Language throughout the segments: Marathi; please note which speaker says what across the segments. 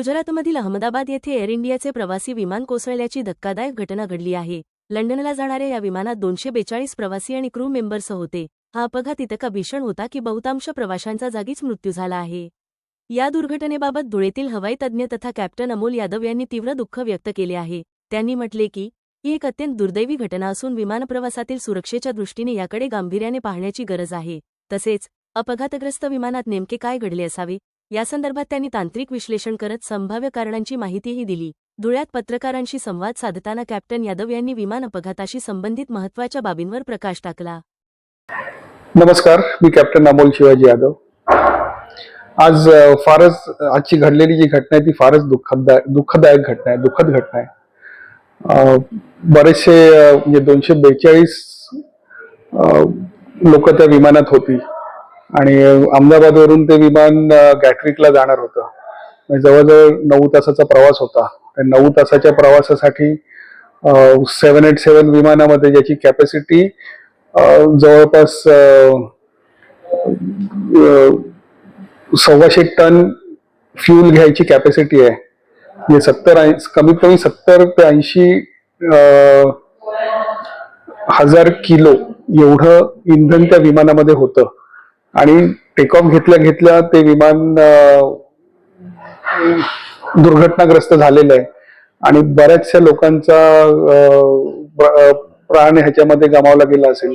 Speaker 1: गुजरातमधील अहमदाबाद येथे एअर इंडियाचे प्रवासी विमान कोसळल्याची धक्कादायक घटना घडली आहे. लंडनला जाणाऱ्या या विमानात दोनशे बेचाळीस प्रवासी आणि क्रू मेंबर्स होते. हा अपघात इतका भीषण होता की बहुतांश प्रवाशांचा जागीच मृत्यू झाला आहे. या दुर्घटनेबाबत धुळेतील हवाई तज्ज्ञ तथा कॅप्टन अमोल यादव यांनी तीव्र दुःख व्यक्त केले आहे. त्यांनी म्हटले की ही एक अत्यंत दुर्दैवी घटना असून विमानप्रवासातील सुरक्षेच्या दृष्टीने याकडे गांभीर्याने पाहण्याची गरज आहे. तसेच अपघातग्रस्त विमानात नेमके काय घडले असावे यासंदर्भात त्यांनी तांत्रिक विश्लेषण करत संभाव्य कारणांची माहितीही दिली. धुळ्यात पत्रकारांशी संवाद साधताना कॅप्टन यादव यांनी विमान अपघाताशी संबंधित महत्त्वाच्या बाबींवर प्रकाश टाकला.
Speaker 2: नमस्कार मी कॅप्टन अमोल शिवाजी यादव. आज फारच आजची घडलेली जी घटना आहे ती फारच दुःखदायक दुःखदायक घटना आहे दुःखद घटना आहे. बरेचसे म्हणजे दोनशे बेचाळीस लोक त्या विमानात होती. आणि अहमदाबादवरून ते विमान गॅट्रिकला गॅटरिकला जाणार होतं. म्हणजे जवळजवळ नऊ तासाचा प्रवास होता. त्या नऊ तासाच्या प्रवासासाठी सेवन एट सेवन विमानामध्ये ज्याची कॅपॅसिटी जवळपास सव्वाशे टन फ्यूल घ्यायची कॅपॅसिटी आहे. म्हणजे सत्तर ऐं- कमीत कमी सत्तर ते ऐंशी हजार किलो एवढं इंधन त्या विमानामध्ये होतं. आणि टेक ऑफ घेतल्या घेतल्या ते विमान दुर्घटनाग्रस्त झालेलं आहे. आणि बऱ्याचशा लोकांचा प्राण ह्याच्यामध्ये गमावला गेला असेल.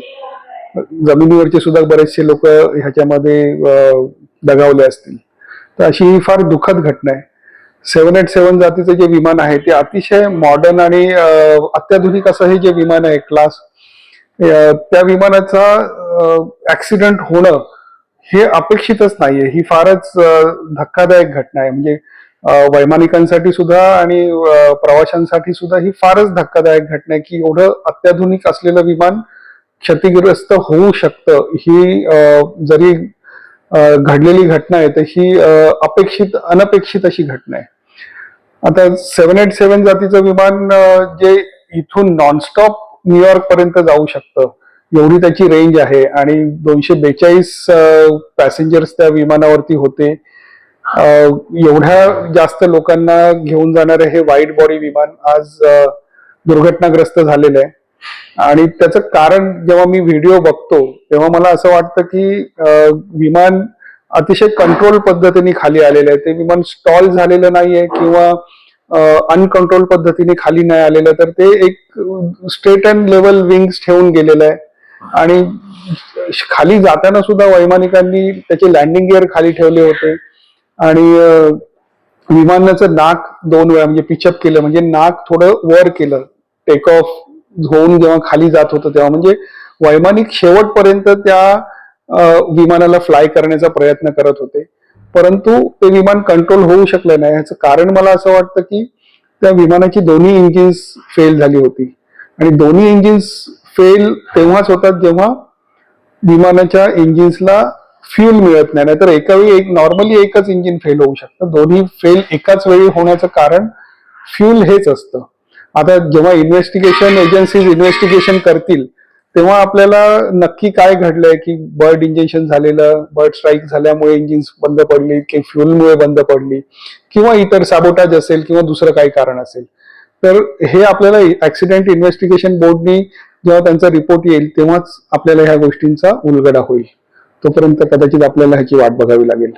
Speaker 2: जमिनीवरचे सुद्धा बरेचसे लोक ह्याच्यामध्ये दगावले असतील. तर अशी ही फार दुःखद घटना आहे. सेव्हन एट सेव्हन जातीचं जे विमान आहे ते अतिशय मॉडर्न आणि अत्याधुनिक असं हे जे विमान आहे क्लास त्या विमानाचा ऍक्सिडेंट होणं हे अपेक्षितच नाहीये. ही फारच धक्कादायक घटना आहे. म्हणजे वैमानिकांसाठी सुद्धा आणि प्रवाशांसाठी सुद्धा ही फारच धक्कादायक घटना आहे की एवढं अत्याधुनिक असलेलं विमान क्षतिग्रस्त होऊ शकतं. ही जरी घडलेली घटना आहे तर ही अपेक्षित अनपेक्षित अशी घटना आहे. आता सेव्हन एट सेव्हन जातीचं विमान जे इथून नॉनस्टॉप न्यूयॉर्क पर्यंत जाऊ शकतं एवढी त्याची रेंज आहे आणि दोनशे बेचाळीस पॅसेंजर्स त्या विमानावरती होते. एवढ्या जास्त लोकांना घेऊन जाणारे हे वाईट बॉडी विमान आज दुर्घटनाग्रस्त झालेलं आहे. आणि त्याचं कारण जेव्हा मी व्हिडिओ बघतो तेव्हा मला असं वाटतं की विमान अतिशय कंट्रोल पद्धतीने खाली आलेलं आहे. ते विमान स्टॉल झालेलं नाहीये किंवा अनकंट्रोल पद्धतीने खाली नाही आलेलं तर ते एक स्ट्रेट अँड लेवल विंग्स ठेवून गेलेलं आहे. आणि खाली जाताना सुद्धा वैमानिकांनी त्याचे लँडिंग गिअर खाली ठेवले होते. आणि विमानाचं नाक दोन वेळा म्हणजे पिचअप केलं म्हणजे नाक थोडं वर केलं टेक ऑफ होऊन जेव्हा खाली जात होतं तेव्हा. म्हणजे वैमानिक शेवटपर्यंत त्या विमानाला फ्लाय करण्याचा प्रयत्न करत होते. परंतु ते विमान कंट्रोल होऊ शकलं नाही. याचं कारण मला असं वाटतं की त्या विमानाची दोन्ही इंजिन्स फेल झाली होती. आणि दोन्ही इंजिन्स फेल तेव्हाच होतात जेव्हा विमानाच्या इंजिन्सला फ्यूल मिळत नाही. नाहीतर एका वेळी एक नॉर्मली एकच इंजिन फेल होऊ शकतं. दोन्ही फेल एकाच वेळी होण्याचं कारण फ्यूल हेच असतं. आता जेव्हा इन्व्हेस्टिगेशन एजन्सीज इन्व्हेस्टिगेशन करतील तेव्हा आपल्याला नक्की काय घडलंय की बर्ड इंजेक्शन झालेलं बर्ड स्ट्राईक झाल्यामुळे इंजिन्स बंद पडली की फ्युलमुळे बंद पडली किंवा इतर साबोटाज असेल किंवा दुसरं काही कारण असेल. तर हे आपल्याला ऍक्सिडेंट इन्व्हेस्टिगेशन बोर्डनी जेव्हा त्यांचा रिपोर्ट येईल तेव्हाच आपल्याला ह्या गोष्टींचा उलगडा होईल. तोपर्यंत कदाचित आपल्याला ह्याची वाट बघावी लागेल.